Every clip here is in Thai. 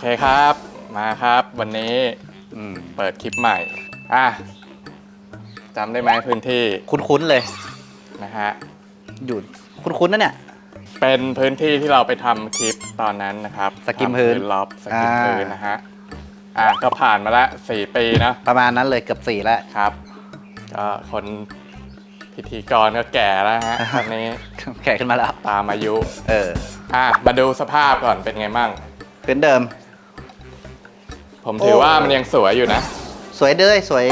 เคครับ มาครับวันนี้อืมเปิดคลิปใหม่ อะจำได้ไหมพื้นที่คุ้นๆเลย นะฮะ อยู่คุ้นๆนะเนี่ย เป็นพื้นที่ที่เราไปทำคลิปตอนนั้นนะครับสกิมพื้นทำล็อบสกิมอ่า พื้นนะฮะ อะก็ผ่านมาแล้วสี่ปีเนอะ ประมาณนั้นเลยเกือบสี่แล้ว ครับก็คนพิธีกรก็แก่แล้วฮะ ตอนนี้แก่ขึ้นมาแล้ว ตามอายุ เออ อะมาดูสภาพก่อนเป็นไงมั่งพื้นเดิม ผมถือโอ้ว่ามันยังสวยอยู่นะสวยเด้ยสวย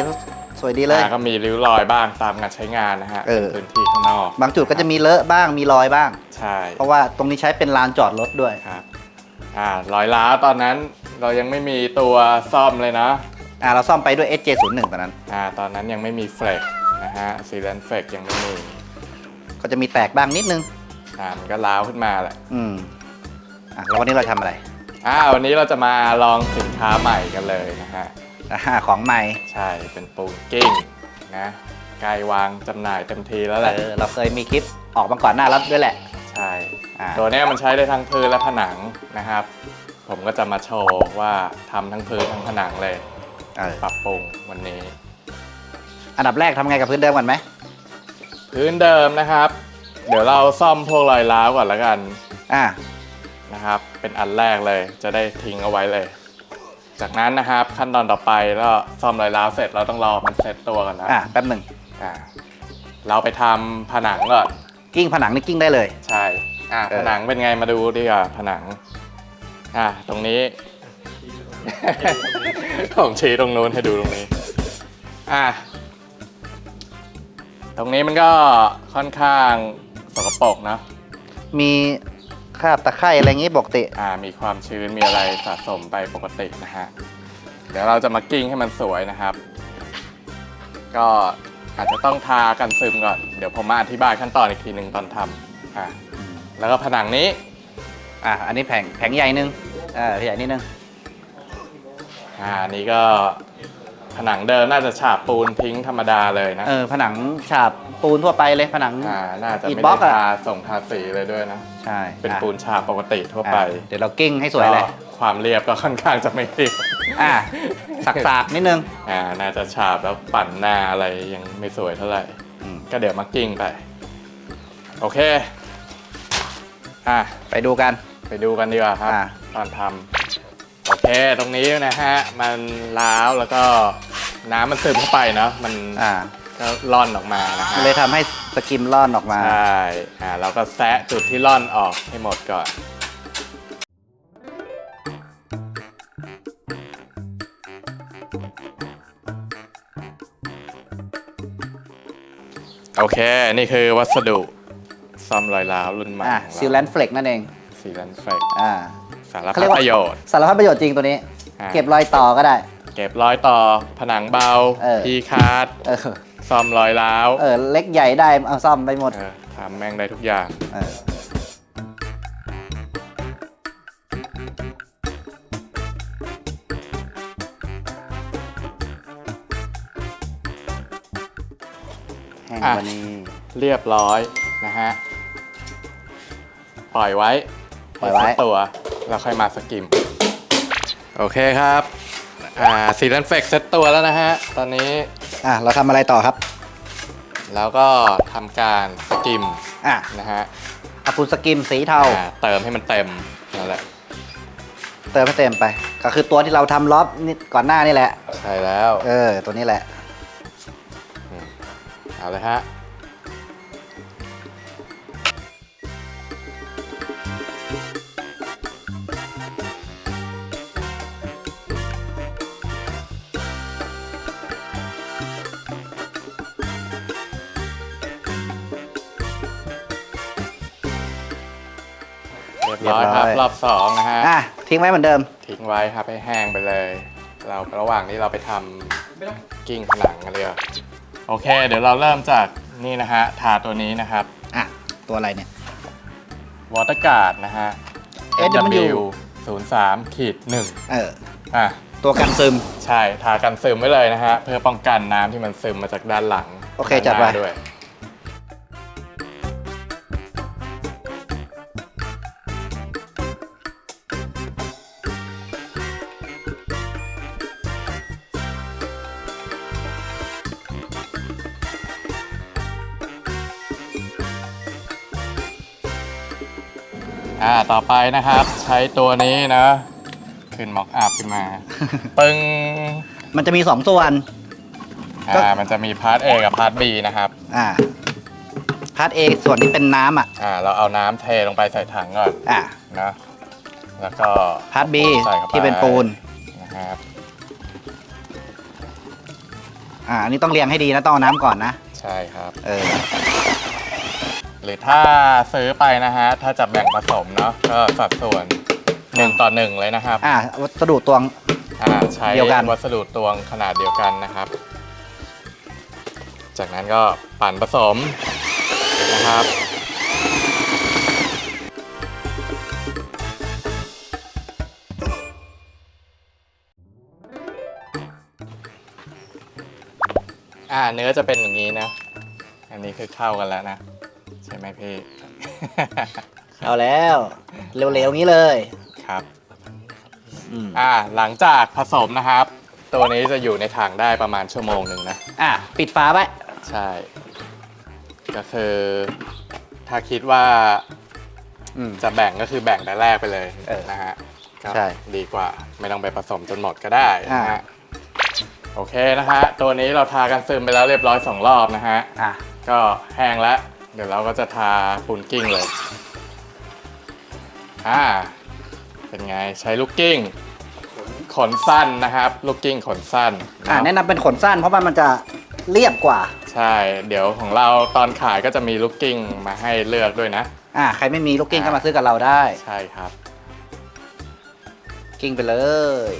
สวยดีเลย อะก็มีริ้วรอยบ้างตามการใช้งานนะฮะเออเป็นพื้นที่ข้างนอกบางจุดก็จะมีเลอะบ้างมีรอยบ้าง ใช่เพราะว่าตรงนี้ใช้เป็นลานจอดรถด้วย ครับอ่ารอยล้าวตอนนั้นเรายังไม่มีตัวซ่อมเลยนะ อ่าเราซ่อมไปด้วย SJ01 ตอนนั้น อ่าตอนนั้นยังไม่มีเฟลกนะฮะซีแลนเฟลกยังไม่มีก็จะมีแตกบ้างนิดนึง อ่ามันก็ล้าวขึ้นมาแหละ อืมอะแล้ววันนี้เราทำอะไร อ่าวันนี้เราจะมาลองสินค้าใหม่กันเลยนะฮะ อ่าของใหม่ใช่ เป็นปูนกิ้งนะใกล้วางจำหน่ายเต็มทีแล้วแหเอละอเราเคยมีคลิปออกมาก่อนหน้าแล้วด้วยแหละ ใช่ อ่า ตัวเนี้ยมันใช้ได้ทั้งพื้นและผนังนะครับ ผมก็จะมาโชว์ว่าทำทั้งพื้นทั้งผนังเลย เออปรับปรุงวันนี้ อันดับแรกทำไงกับพื้นเดิมก่อนไหมพื้นเดิมนะครับ เดี๋ยวเราซ่อมพวกรอยร้าวก่อนแล้วกัน อ่า นะครับ เป็นอันแรกเลยจะได้ทิ้งเอาไว้เลย จากนั้นนะครับขั้นตอนต่อไปก็ซ่อมรอยร้าวเสร็จเราต้องรอมันเซ็ตตัวกันนะอ่าแป๊บหนึ่งอ่าเราไปทำผนังก่อนกิ้งผนังนี่กิ้งได้เลย ใช่อ่าเอผอนังเป็นไงมาดูดีกว่าผนังอ่าตรงนี้ ผมชี้ตรงนู้นให้ดูตรงนี้อ่าตรงนี้มันก็ค่อนข้างสกปรกเนอะมี คราบตะไคร่อะไรอย่างงี้ปกติ อ่ามีความชื้นมีอะไรสะสมไปปกตินะฮะ เดี๋ยวเราจะมากิ้งให้มันสวยนะครับ ก็อาจจะต้องทากันซึมก่อน เดี๋ยวผมมาอธิบายขั้นตอนอีกทีหนึ่งตอนทำอ่าแล้วก็ผนังนี้ อะอันนี้แผงแผงใหญ่นึงอ่าใหญ่นิดนึงอ่าอันนี้ก็ ผนังเดิมน่าจะฉาบปูนทิ้งธรรมดาเลยนะเออผนังฉาบปูนทั่วไปเลยผนัง อ่าน่าจะอิฐไม่บล็ได้อกอะ ทาส่งทาสีเลยด้วยนะ ใช่เป็นอะปูนฉาบปกติทั่วไปอะเดี๋ยวเรากิ้งให้สวยเลย ก็ความเรียบก็ค่อนข้างจะไม่เรียบอะสักๆนิดนึง อ่าน่าจะฉาบแล้วปั่นหน้าอะไรยังไม่สวยเท่าไหร่ อืม ก็เดี๋ยวมากิ้งไป โอเค อะ ไปดูกัน ไปดูกันดีกว่าครับ อะ ตอนทำโอเคตรงนี้นะฮะ มันล้าวแล้วก็ น้ำมันซึมเข้าไปเนาะมันอ่าก็ร่อนออกมานะฮะเลยทำให้สกิมล่อนออกมา ใช่อ่าเราก็แซะจุดที่ร่อนออกให้หมดก่อน โอเค นี่คือวัสดุซ่อมรอยร้าวรุ่นใหม่อะของเราซิลแลนเฟลกนั่นเอง ซีแลนเฟกอ่าสารเขาพัเรีดยกว่าประโยชน์ สารพัดประโยชน์จริงตัวนี้ อะเก็บรอยต่อก็ได้ เก็บรอยต่อผนังเบาเออ พีคาร์ดเออ ซ่อมรอยร้าวเออ เล็กใหญ่ได้เอาซ่อมไปหมด เออทำแม่งได้ทุกอย่าง เออ แห้งอะ กว่านี้ เรียบร้อยนะฮะ ปล่อยไว้ปล่อยไว้ ให้เซ็ตตัว แล้วค่อยมาสกิม โอเคครับ อ่าซีรันเฟกเซ็ตตัวแล้วนะฮะ ตอนนี้อะเราทำอะไรต่อครับ แล้วก็ทำการสกิมอะนะฮะเอาปูนสกิมสีเทา อ่าเติมให้มันเต็มนั่นแหละเติมให้เต็มไป ก็คือตัวที่เราทำล็อบนี่ก่อนหน้านี่แหละ ใช่แล้ว เออ ตัวนี้แหละ เอาเลยฮะ รียบร้อยครับเรียบร้อยรอบสองนะฮะอะทิ้งไว้เหมือนเดิม ทิ้งไว้ครับให้แห้งไปเลย เราระหว่างนี้เราไปทำกิ้งผนังกันเลยอะโอเค เดี๋ยวเราเริ่มจากนี่นะฮะทาตัวนี้นะครับอะตัวอะไรเนี่ยวอเตอร์การ์ดนะฮะ SW 0 3ขีด1เอออะตัวกันซึม ใช่ ทากันซึมไว้เลยนะฮะ เพื่อป้องกันน้ำที่มันซึมมาจากด้านหลังโอเคจัดไปด้านหน้าด้วย ต่อไปนะครับ ใช้ตัวนี้นะ ขึ้นม็อกอัพขึ้นมา ปึ้งมันจะมีสองส่วน ก็ อ่ามันจะมีพาร์ท A กับพาร์ท B นะครับ อ่าพาร์ทเอส่วนที่เป็นน้ำอะ อ่า เราเอาน้ำเทลงไปใส่ถังก่อนอ่านะ แล้วก็ พาร์ทบีใส่เข้าไป ที่เป็นปูน นะครับ อ่าอันนี้ต้องเรียงให้ดีนะต้องเอาน้ำก่อนนะ ใช่ครับ เออ หรือถ้าซื้อไปนะฮะ ถ้าจะแบ่งผสมเนาะก็สัดส่วนหนึ่งต่อหนึ่งเลยนะครับอ่าวัสดุตวง อ่าใช้เดียวกัน วัสดุตวงขนาดเดียวกันนะครับ จากนั้นก็ปั่นผสมนะครับอ่าเนื้อจะเป็นอย่างนี้นะ อันนี้คือเข้ากันแล้วนะ ใช่ไหมพี่ เอาแล้ว เร็วๆนี้เลย ครับ อืมอ่า หลังจากผสมนะครับ ตัวนี้จะอยู่ในถังได้ประมาณชั่วโมงหนึ่งนะ อ่าปิดฝาไว้ ใช่ ก็คือถ้าคิดว่าอืม จะแบ่งก็คือแบ่งแต่แรกไปเลยเออนะฮะก็ใช่ดีกว่าไม่ต้องไปผสมจนหมดก็ได้นะอ่า ฮะ โอเคนะฮะ ตัวนี้เราทากันซึมไปแล้วเรียบร้อยสองรอบนะฮะ อะ ก็แห้งแล้ว เดี๋ยวเราก็จะทาปูนกิ้งเลย อ่า เป็นไงใช้ลูกกิ้ง ขนสั้นนะครับ ลูกกิ้งขนสั้นอ่าเนาะแนะนำเป็นขนสั้นเพราะว่ามันจะเรียบกว่า ใช่ เดี๋ยวของเราตอนขายก็จะมีลูกกิ้งมาให้เลือกด้วยนะ อ่าใครไม่มีลูกกิ้งอ่าก็มาซื้อกับเราได้ ใช่ครับ กิ้งไปเลย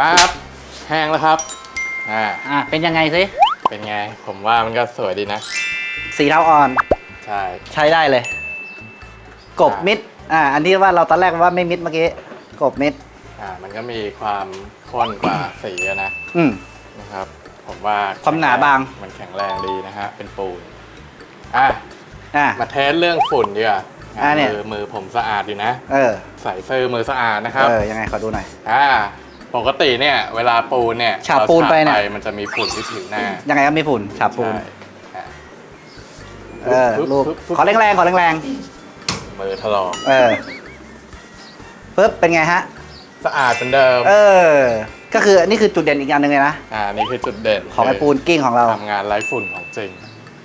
มาครับแห้งแล้วครับอ่าอ่าเป็นยังไงสิเป็นไง ผมว่ามันก็สวยดีนะ สีเทาอ่อนใช่ ใช้ได้เลย กบมิดอ่าอันที่ว่าเราตอนแรกว่าไม่มิดเมื่อกี้กบมิดอ่า มันก็มีความข้นกว่าสีอะนะอืม นะครับ ผมว่าความหนาบาง มันแข็งแรงดีนะฮะเป็นปูนอะอ่ามาเทสเรื่องฝุ่นดีกว่าอะเนี่ย มือมือผมสะอาดอยู่นะ เออ ใส่เสื้อมือสะอาดนะครับ เออยังไงขอดูหน่อย อ่า ปกติเนี่ยเวลาปูนเนี่ยฉาบปูนไปเนี่ยราฉาบมันจะมีฝุ่นที่ผิวหน้ายังไงก็มีฝุ่นฉาบปูน ใช่อะเออปึ๊บรูปปึ๊บปึ๊บขอแรงๆขอแรงมือถลอกๆเออปึ๊บเป็นไงฮะ สะอาดเป็นเดิมเออ ก็คืออันนี้คือจุดเด่นอีกอย่างหนึ่งเลยนะ อ่านี่คือจุดเด่นของไอ้ปูนกิ้งของเรา ทำงานไร้ฝุ่นของจริง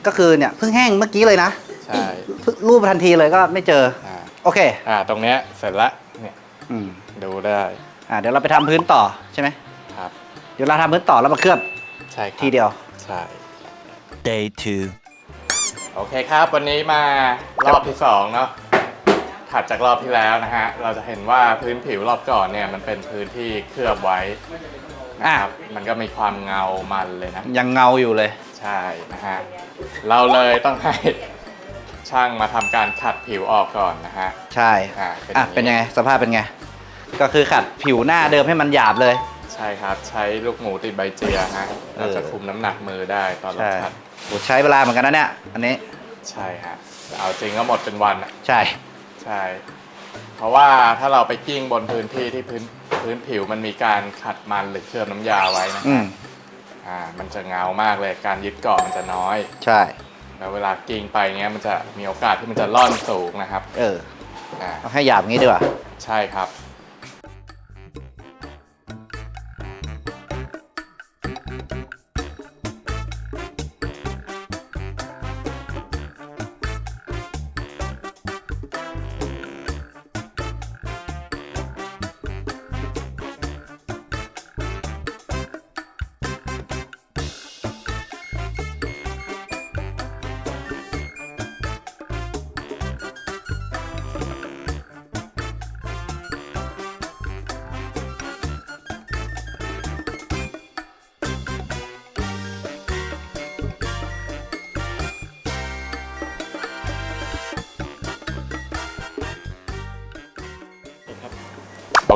ก็คือเนี่ยเพิ่งแห้งเมื่อกี้เลยนะใช่เพิ่งรูปทันทีเลยก็ไม่เจอ อ่าโอเค อ่าตรงเนี้ยเสร็จละเนี่ยอืมดูได้ อ่าเดี๋ยวเราไปทำพื้นต่อใช่ไหมครับ เดี๋ยวเราทำพื้นต่อแล้วมาเคลือบใช่ครับทีเดียว ใช่ Day 2โอเคครับ วันนี้มารอบที่สองเนาะถัดจากรอบที่แล้วนะฮะ เราจะเห็นว่าพื้นผิวรอบก่อนเนี่ยมันเป็นพื้นที่เคลือบไว้นะครับ มันก็มีความเงามันเลยนะ ยังเงาอยู่เลย ใช่นะฮะ เราเลยต้องให้ช่างมาทำการขัดผิวออกก่อนนะฮะ ใช่อ่าอะเป็นยังไงสภาพเป็นไง ก็คือขัดผิวหน้าเดิมให้มันหยาบเลย ใช่ครับ ใช้ลูกหมูติดใบเจียฮะเออเราจะคุมน้ำหนักมือได้ตอนเราใช่ขัดโหใช้เวลาเหมือนกันนะเนี่ย อันนี้ ใช่ฮะแต่เอาจริงก็หมดเป็นวันอะใช่ ใช่ เพราะว่าถ้าเราไปกิ้งบนพื้นที่ที่พื้นพื้นผิวมันมีการขัดมันหรือเคลือบน้ำยาไว้นะอืม อ่ามันจะเงามากเลยการยึดเกาะมันจะน้อย ใช่ แล้วเวลากิ้งไปเงี้ยมันจะมีโอกาสที่มันจะล่อนสูงนะครับเออ อ่าเอาให้หยาบอย่างนี้ดีกว่า ใช่ครับ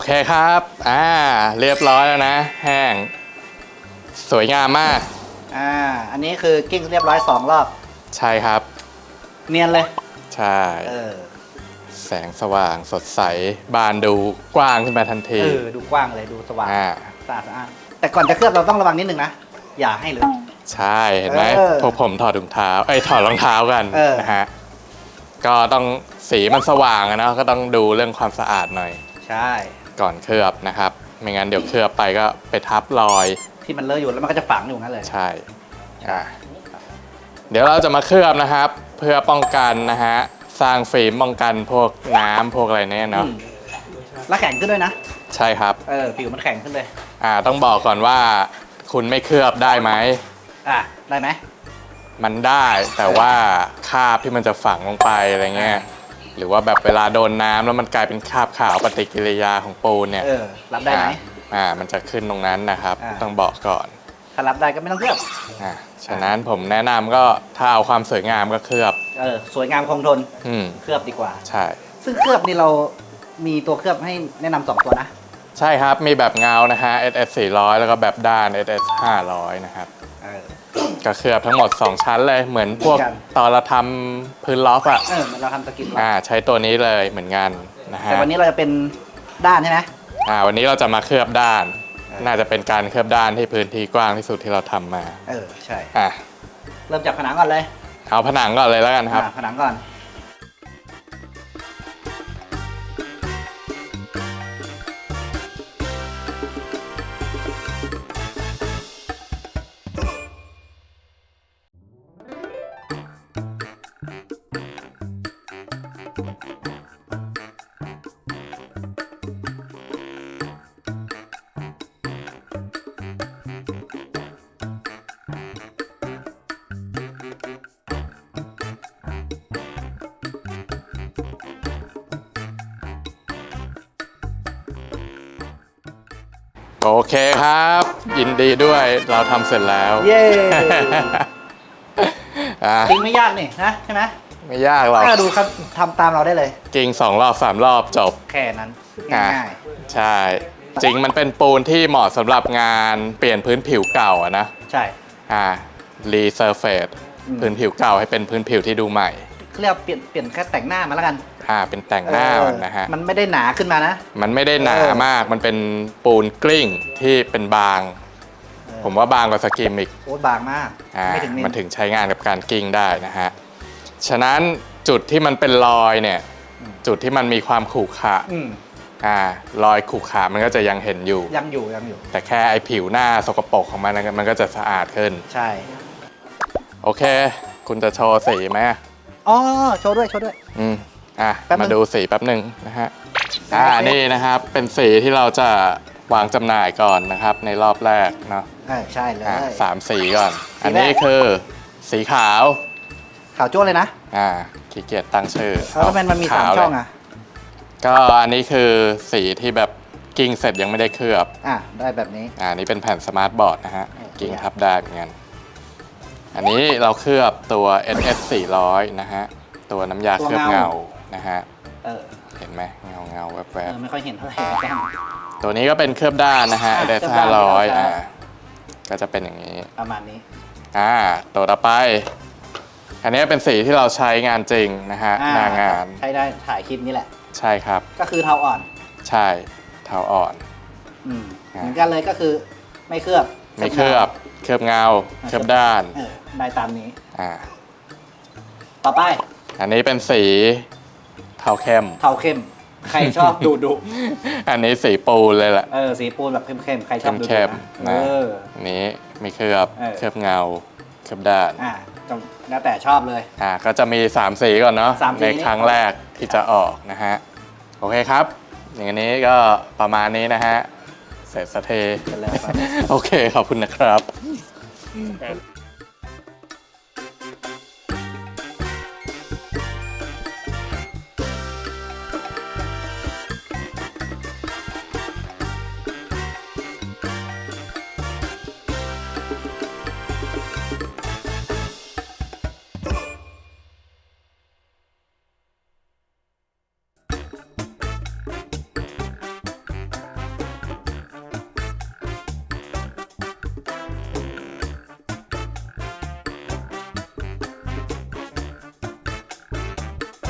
เคครับ อ่า เรียบร้อยแล้วนะ แห้ง สวยงามมาก อ่า อันนี้คือกิ้งเรียบร้อยสองรอบ ใช่ครับ เนียนเลย ใช่ เออ แสงสว่างสดใส บานดูกว้างขึ้นมาทันที เออ ดูกว้างเลย ดูสว่างอ่า สะอาดสะอาดแต่ก่อนจะเคลือบเราต้องระวังนิดนึงนะ อย่าให้เลย ใช่ เห็นไหมเออพวกผมถอดถุงเท้า เอ้ย ถอดรองเท้ากันเออ นะฮะ ก็ต้องสีมันสว่างอะเนาะ ก็ต้องดูเรื่องความสะอาดหน่อย ใช่ ก่อนเคลือบนะครับ ไม่งั้นเดี๋ยวเคลือบไปก็ไปทับรอย ที่มันเลอะอยู่แล้วมันก็จะฝังอยู่งั้นเลย ใช่อะเดี๋ยวเราจะมาเคลือบนะครับ เพื่อป้องกันนะฮะสร้างฟิล์มป้องกันพวกน้ำพวกอะไรเนี่ยเนาะอืมแล้วแข็งขึ้นด้วยนะ ใช่ครับ เออ ผิวมันแข็งขึ้นเลย อ่าต้องบอกก่อนว่าคุณไม่เคลือบได้ไหม อะ ได้ไหมมันได้แต่ว่าคราบที่มันจะฝังลงไปอะไรเงี้ย หรือว่าแบบเวลาโดนน้ำแล้วมันกลายเป็นคราบขาวปฏิกิริยาของปูนเนี่ยเออ รับได้ไหม อ่าอ่ามันจะขึ้นตรงนั้นนะครับ อ่า ต้องบอกก่อนถ้ารับได้ก็ไม่ต้องเคลือบ อ่าฉะนั้นผมแนะนำก็ถ้าเอาความสวยงามก็เคลือบ เออ สวยงามคงทน อืมเคลือบดีกว่า ใช่ ซึ่งเคลือบนี่เรามีตัวเคลือบให้แนะนำสองตัวนะ ใช่ครับมีแบบเงานะฮะ SS 400 แล้วก็แบบด้าน SS 500 นะครับ เออ ก็เคลือบทั้งหมด 2 ชั้นเลยเหมือนพวกเหมือนกัน ตอนเราทำพื้นล็อกอะเออเหมันเราทำสกินล็อกอ่าใช้ตัวนี้เลยเหมือนกันนะฮะแต่วันนี้เราจะเป็นด้านใช่ไหม อ่าวันนี้เราจะมาเคลือบด้าน เออ น่าจะเป็นการเคลือบด้านที่พื้นที่กว้างที่สุดที่เราทำมาเออใช่ อะเริ่มจากผนังก่อนเลยเอาผนังก่อนเลยแล้วกันครับ อะผนังก่อน โอเคครับ ยินดีด้วยเราทำเสร็จแล้ว เย้ อะจริงไม่ยากนี่นะใช่ไหมไม่ยากหรอกถ้าดูครับทำตามเราได้เลยกิ่งสองรอบสามรอบจบ แค่นั้นอะง่ายใช่ จริงมันเป็นปูนที่เหมาะสำหรับงานเปลี่ยนพื้นผิวเก่าอะนะๆใช่อ่ารีเซอร์เฟสอืมพื้นผิวเก่าให้เป็นพื้นผิวที่ดูใหม่ เรียกว่าเปลี่ยนเปลี่ยนแค่แต่งหน้ามาแล้วกัน อ่าเป็นแต่งหน้าเออมันนะฮะ มันไม่ได้หนาขึ้นมานะ มันไม่ได้หนาเออมาก มันเป็นปูนกลิ้งที่เป็นบางเออผมว่าบางกว่าสกิมอีกโอ้บางมากอ่าไม่ถึงมิลมันถึงใช้งานกับการกลิ้งได้นะฮะ ฉะนั้นจุดที่มันเป็นรอยเนี่ย จุดที่มันมีความขรุขระอืมอ่ารอยขรุขระมันก็จะยังเห็นอยู่ ยังอยู่ยังอยู่ แต่แค่ไอผิวหน้าสกปรกของมันนะมันก็จะสะอาดขึ้น ใช่ โอเค คุณจะโชว์สีไหมอ๋อ โชว์ด้วย โชว์ด้วย อืม อะแป๊บนึง มาดูสีแป๊บหนึ่งนะฮะอ่าโอเคนี่นะครับเป็นสีที่เราจะวางจำหน่ายก่อนนะครับ ในรอบแรกเนาะเออใช่เลย อะสามสีก่อน สีแรก อันนี้คือสีขาวขาวจ้วเลยนะอ่าขี้เกียจตั้งชื่อแล้วมันมันมีสามขวเลยช่องอะก็อันนี้คือสีที่แบบกิ้งเสร็จยังไม่ได้เคลือบ อะได้แบบนี้ อ่านี่เป็นแผ่นสมาร์ทบอร์ดนะฮะโอเค กิ้งทับได้เหมือนกันอันนี้เราเคลือบตัว SS 400 นะฮะ ตัวน้ำยาเคลือบเงา นะฮะ เออเห็นไหมเงาเงาๆแวเอบอ ไม่ค่อยเห็นเท่าไหร่กล้องๆตัวนี้ก็เป็นเคลือบด้านนะฮะอะ SS เคลือบด้าน500ที่เราใช้อ่าก็จะเป็นอย่างนี้ ประมาณนี้ อ่าตัวต่อไป อันนี้เป็นสีที่เราใช้งานจริงนะฮะอ่หน้างานใช้ได้ถ่ายคลิปนี้แหละ ใช่ครับ ก็คือเทาอ่อน ใช่เทาอ่อน อืมอะเหมือนกันเลยก็คือไม่เคลือบไม่เคลือบเคลือบเงา เคลือบด้านเออได้ตามนี้ อ่า ต่อไป อันนี้เป็นสี เทาเข้ม เทาเข้ม ใครชอบดูดุอันนี้สีปูนเลยแหละ เออสีปูนแบบเข้มๆ ใครชอบดูดุเข้มนะๆเอนะออันนี้ไม่เคลือบเออ เคลือบเงาเคลือบด้านอะต้องแล้วแต่ชอบเลย อ่าก็จะมี 3 สีก่อนเนาะสามสี ในนี้ครั้งแรกที่จะออกนะฮะ โอเคครับ อย่างนี้ก็ประมาณนี้นะฮะ เสร็จสะเทกันแล้วครับ โอเค ขอบคุณนะครับ